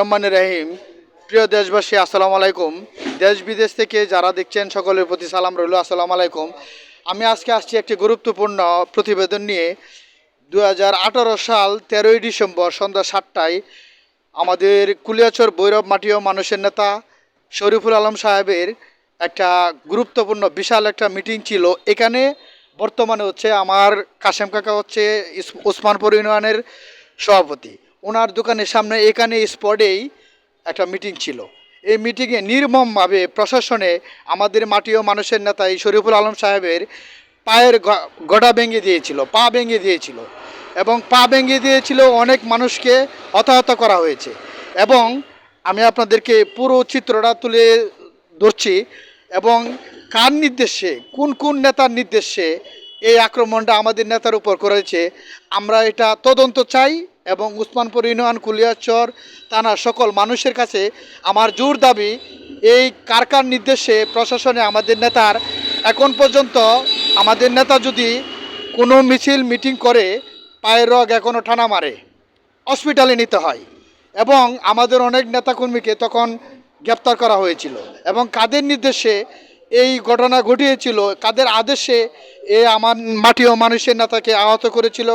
রহমান রাহিম। প্রিয় দেশবাসী, আসসালামু আলাইকুম। দেশ বিদেশ থেকে যারা দেখছেন, সকলের প্রতি সালাম রইল। আসসালামু আলাইকুম। আমি আজকে আসছি একটি গুরুত্বপূর্ণ প্রতিবেদন নিয়ে। দু হাজার আঠেরো সাল তেরোই ডিসেম্বর সন্ধ্যা সাতটায় আমাদের কুলিয়াচর ভৈরব মাটিও মানুষের নেতা শরীফুল আলম সাহেবের একটা গুরুত্বপূর্ণ, বিশাল একটা মিটিং ছিল। এখানে বর্তমানে হচ্ছে আমার কাশেম কাকা হচ্ছে ওসমানপুর ইউনিয়নের সভাপতি। ওনার দোকানের সামনে এখানে স্পটেই একটা মিটিং ছিল। এই মিটিংয়ে নির্মমভাবে প্রশাসনে আমাদের মাটি ও মানুষের নেতা এই শরীফুল আলম সাহেবের পায়ের গড়া ভেঙে দিয়েছিল, পা ভেঙে দিয়েছিল এবং পা ভেঙে দিয়েছিল অনেক মানুষকে হতাহত করা হয়েছে এবং আমি আপনাদেরকে পুরো চিত্রটা তুলে ধরছি এবং কার নির্দেশে, কোন কোন নেতার নির্দেশে এই আক্রমণটা আমাদের নেতার উপর করেছে। আমরা এটা তদন্ত চাই এবং উসমানপুর ইউনিয়ন, কুলিয়াচর, থানার সকল মানুষের কাছে আমার জোর দাবি, এই কার কার নির্দেশে প্রশাসনে আমাদের নেতার, এখন পর্যন্ত আমাদের নেতা যদি কোনো মিছিল, মিটিং করে, পায়ের রগ এখনও টানা মারে, হসপিটালে নিতে হয় এবং আমাদের অনেক নেতাকর্মীকে তখন গ্রেপ্তার করা হয়েছিল এবং কাদের নির্দেশে এই ঘটনা ঘটিয়েছিল, কাদের আদেশে এ আমার মাটি ও মানুষের নেতাকে আহত করেছিল,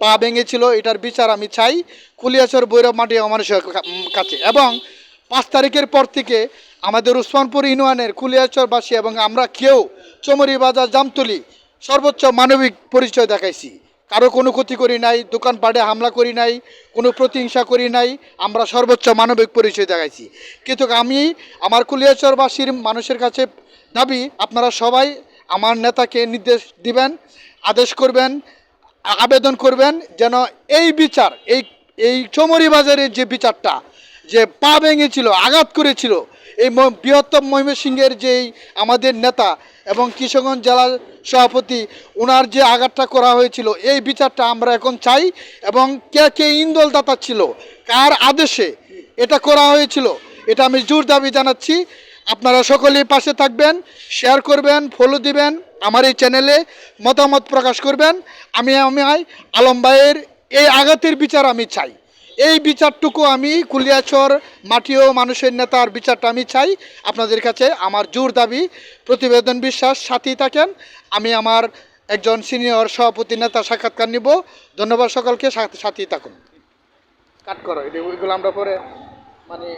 পা ভেঙেছিল, এটার বিচার আমি চাই কুলিয়াচর বৈরব মাটি ও মানুষের কাছে। এবং পাঁচ তারিখের পর থেকে আমাদের উসমানপুর ইউনিয়নের কুলিয়াচরবাসী এবং আমরা কেউ চমরি বাজার জামতলি সর্বোচ্চ মানবিক পরিচয় দেখাইছি। কারও কোনো ক্ষতি করি নাই, দোকানপাটে হামলা করি নাই, কোনো প্রতিহিংসা করি নাই, আমরা সর্বোচ্চ মানবিক পরিচয় দেখাইছি। কিন্তু আমি আমার কুলিয়াচরবাসীর মানুষের কাছে দাবি, আপনারা সবাই আমার নেতাকে নির্দেশ দিবেন, আদেশ করবেন, আবেদন করবেন যেন এই বিচার, এই এই চমরি বাজারের যে বিচারটা, যে পা ভেঙেছিল, আঘাত করেছিল এই বৃহত্তম ময়মনসিংহের যেই আমাদের নেতা এবং কিশোরগঞ্জ জেলার সভাপতি ওনার যে আঘাতটা করা হয়েছিল, এই বিচারটা আমরা এখন চাই এবং কে কে ইন্দোলদাতা ছিল, কার আদেশে এটা করা হয়েছিল, এটা আমি জোর দাবি জানাচ্ছি। আপনারা সকলেই পাশে থাকবেন শেয়ার করবেন ফলো দিবেন, আমার এই চ্যানেলে মতামত প্রকাশ করবেন। আমি আমি আলম ভাইয়ের এই আঘাতের বিচার আমি চাই। এই বিচারটুকু আমি কুলিয়াচর মাটিও মানুষের নেতার বিচারটা আমি চাই। আপনাদের কাছে আমার জোর দাবি, প্রতিবেদন বিশ্বাস সাথী থাকেন। আমি আমার একজন সিনিয়র সভাপতি নেতা সাক্ষাৎকার নিব। ধন্যবাদ সকলকে, সাথী থাকুন। কাট করো, এটা ওইগুলো আমরা পরে মানে